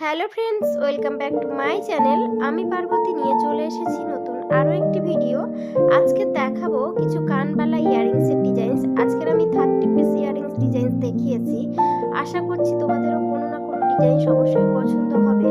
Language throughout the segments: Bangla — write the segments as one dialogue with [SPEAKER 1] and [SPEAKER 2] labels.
[SPEAKER 1] Hello friends, welcome back to my channel. আমি পার্বতী নিয়ে চলে এসেছি নতুন আরও একটি ভিডিও। আজকে দেখাবো কিছু কানবালা ইয়ারিংসের ডিজাইনস। আজকের আমি থার্টি পিস ইয়ারিংস ডিজাইনস দেখিয়েছি। আশা করছি তোমাদেরও কোনো না কোনো ডিজাইন অবশ্যই পছন্দ হবে।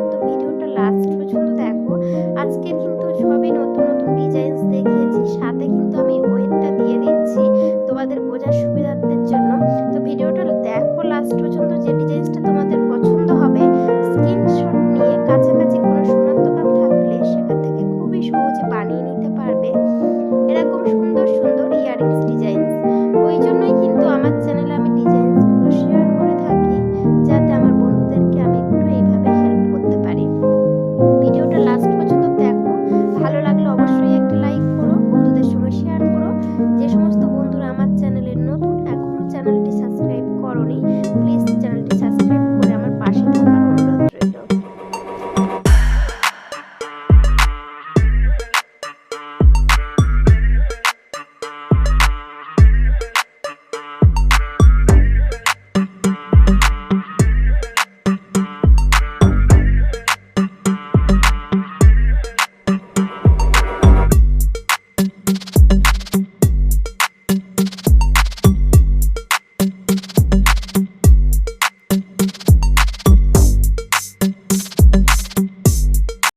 [SPEAKER 1] সহজে বানিয়ে নিতে পারবে। এরকম সুন্দর